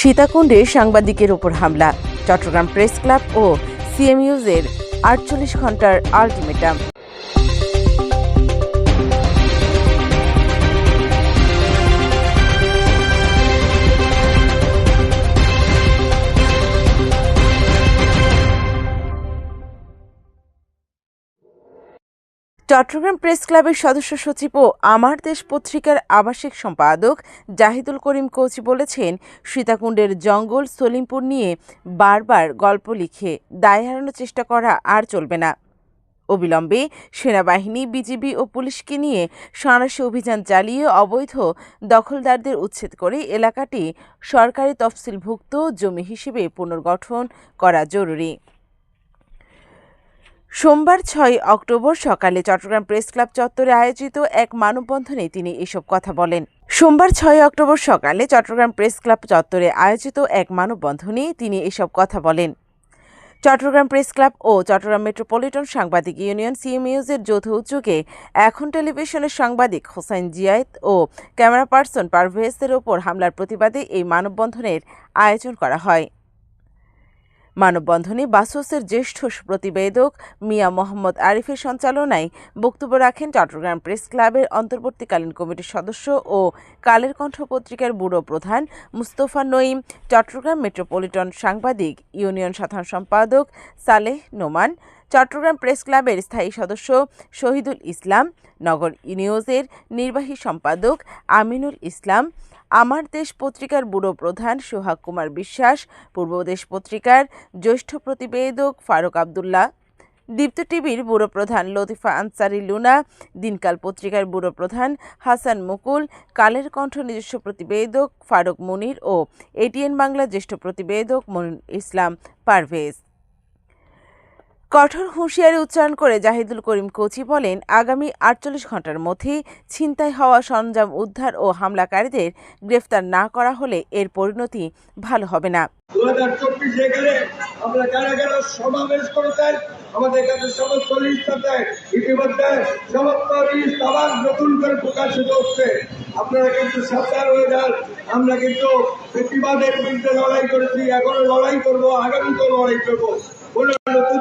সীতাকুণ্ডে সাংবাদিকের ওপর হামলা। চট্টগ্রাম প্রেস ক্লাব ও সিএমইউজের আটচল্লিশ ঘণ্টার আলটিমেটাম। চট্টগ্রাম প্রেস ক্লাবের সদস্য সচিব ও আমার দেশ পত্রিকার আবাসিক সম্পাদক জাহিদুল করিম কৌচি বলেছেন, সীতাকুণ্ডের জঙ্গল সলিমপুর নিয়ে বারবার গল্প লিখে দায় হারানোর চেষ্টা করা আর চলবে না। অবিলম্বে সেনাবাহিনী, বিজিবি ও পুলিশকে নিয়ে সাঁড়াশি অভিযান চালিয়ে অবৈধ দখলদারদের উচ্ছেদ করে এলাকাটি সরকারি তফসিলভুক্ত জমি হিসেবে পুনর্গঠন করা জরুরি। সোমবার ছয় অক্টোবর সকালে চট্টগ্রাম প্রেস ক্লাব চত্বরে আয়োজিত এক মানববন্ধনে তিনি এসব কথা বলেন। সোমবার ছয় অক্টোবর সকালে চট্টগ্রাম প্রেস ক্লাব চত্বরে আয়োজিত এক মানববন্ধনে তিনি এসব কথা বলেন। চট্টগ্রাম প্রেস ক্লাব ও চট্টগ্রাম মেট্রোপলিটন সাংবাদিক ইউনিয়ন সিএমইউজের যৌথ উদ্যোগে এখন টেলিভিশনের সাংবাদিক হোসাইন জিয়ায়েত ও ক্যামেরা পার্সন পারভেজের ওপর হামলার প্রতিবাদে এই মানববন্ধনের আয়োজন করা হয়। মানববন্ধনে বাসসের জ্যেষ্ঠ প্রতিবেদক মিয়া মোহাম্মদ আরিফের সঞ্চালনায় বক্তব্য রাখেন চট্টগ্রাম প্রেস ক্লাবের অন্তর্বর্তীকালীন কমিটির সদস্য ও কালের কণ্ঠ পত্রিকার ব্যুরো প্রধান মুস্তফা নঈম, চট্টগ্রাম মেট্রোপলিটন সাংবাদিক ইউনিয়ন সাধারণ সম্পাদক সালেহ নোমান, চট্টগ্রাম প্রেস ক্লাবের স্থায়ী সদস্য শহীদুল ইসলাম, নগর নিউজের নির্বাহী সম্পাদক আমিনুল ইসলাম আমার দেশ পত্রিকার ব্যুরো প্রধান সোহাগ কুমার বিশ্বাস পূর্বদেশ পত্রিকার জ্যেষ্ঠ প্রতিবেদক ফারুক আবদুল্লাহ, দীপ্ত টিভির ব্যুরো প্রধান লতিফা আনসারি লুনা, দিনকাল পত্রিকার ব্যুরো প্রধান হাসান মুকুল, কালের কণ্ঠ নিজস্ব প্রতিবেদক ফারুক মুনির ও এটিএন বাংলা জ্যেষ্ঠ প্রতিবেদক মনির ইসলাম পারভেজ। কঠোর হুঁশিয়ারি উচ্চারণ করে জাহিদুল করিম কোচি বলেন, আগামী আটচল্লিশ ঘণ্টার মধ্যে ছিনতাই হওয়া সরঞ্জাম উদ্ধার ও হামলাকারীদের গ্রেফতার না করা হলে এর পরিণতি ভালো হবে না। দু হাজার আমরা কারা কারা সমাবেশ করেছেন আমাদের কাছে সমস্ত ইতিমধ্যে সমস্ত নতুন করে প্রকাশিত হচ্ছে। আপনারা কিন্তু সাবধান হয়ে যান। আমরা কিন্তু প্রতিবাদের বিরুদ্ধে লড়াই করেছি। এখনও লড়াই করব, আগামীতেও লড়াই করব। কোন নতুন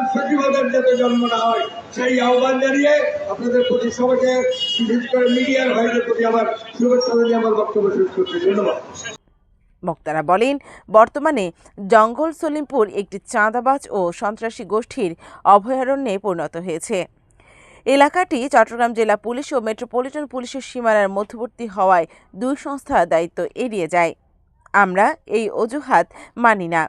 যাতে জন্ম না হয়, সেই আহ্বান জানিয়ে আপনাদের প্রতি সবাইকে বিশেষ করে মিডিয়ার ভাইদের প্রতি আমার শুভেচ্ছা জানিয়ে আমার বক্তব্য শেষ করছি। ধন্যবাদ। বক্তারা বলেন, বর্তমানে জঙ্গল সলিমপুর একটি চাঁদাবাজ ও সন্ত্রাসী গোষ্ঠীর অভয়ারণ্যে পরিণত হয়েছে। এলাকাটি চট্টগ্রাম জেলা পুলিশ ও মেট্রোপলিটন পুলিশের সীমানার মধ্যবর্তী হওয়ায় দুই সংস্থা দায়িত্ব এড়িয়ে যায়। আমরা এই অজুহাত মানি না।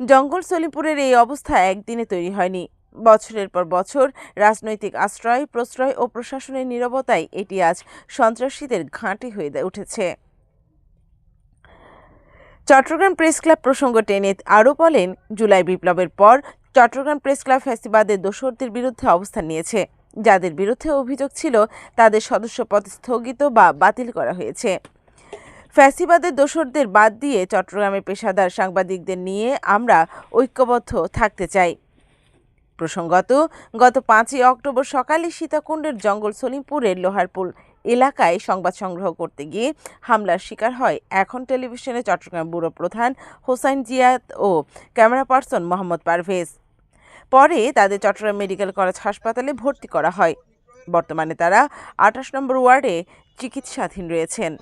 জঙ্গল সলিমপুরের এই অবস্থা একদিনে তৈরি হয়নি। বছরের পর বছর রাজনৈতিক আশ্রয়, প্রশ্রয় ও প্রশাসনের নীরবতায় এটি আজ সন্ত্রাসীদের ঘাঁটি হয়ে উঠেছে। চট্টগ্রাম প্রেস ক্লাব প্রসঙ্গ টেনে আরও বলেন, জুলাই বিপ্লবের পর চট্টগ্রাম প্রেস ক্লাব ফ্যাসিবাদের দোসরদের বিরুদ্ধে অবস্থান নিয়েছে। যাদের বিরুদ্ধে অভিযোগ ছিল, তাদের সদস্যপদ স্থগিত বা বাতিল করা হয়েছে। ফ্যাসিবাদের দোসরদের বাদ দিয়ে চট্টগ্রামের পেশাদার সাংবাদিকদের নিয়ে আমরা ঐক্যবদ্ধ থাকতে চাই। প্রসঙ্গত, গত পাঁচই অক্টোবর সকালে সীতাকুণ্ডের জঙ্গল সলিমপুরের লোহারপুল এলাকায় সংবাদ সংগ্রহ করতে গিয়ে হামলার শিকার হয় এখন টেলিভিশনে চট্টগ্রাম ব্যুরো প্রধান হোসাইন জিয়াদ ও ক্যামেরা পার্সন মোহাম্মদ পারভেজ। পরে তাদের চট্টগ্রাম মেডিকেল কলেজ হাসপাতালে ভর্তি করা হয়। বর্তমানে তারা আঠাশ নম্বর ওয়ার্ডে চিকিৎসাধীন রয়েছেন।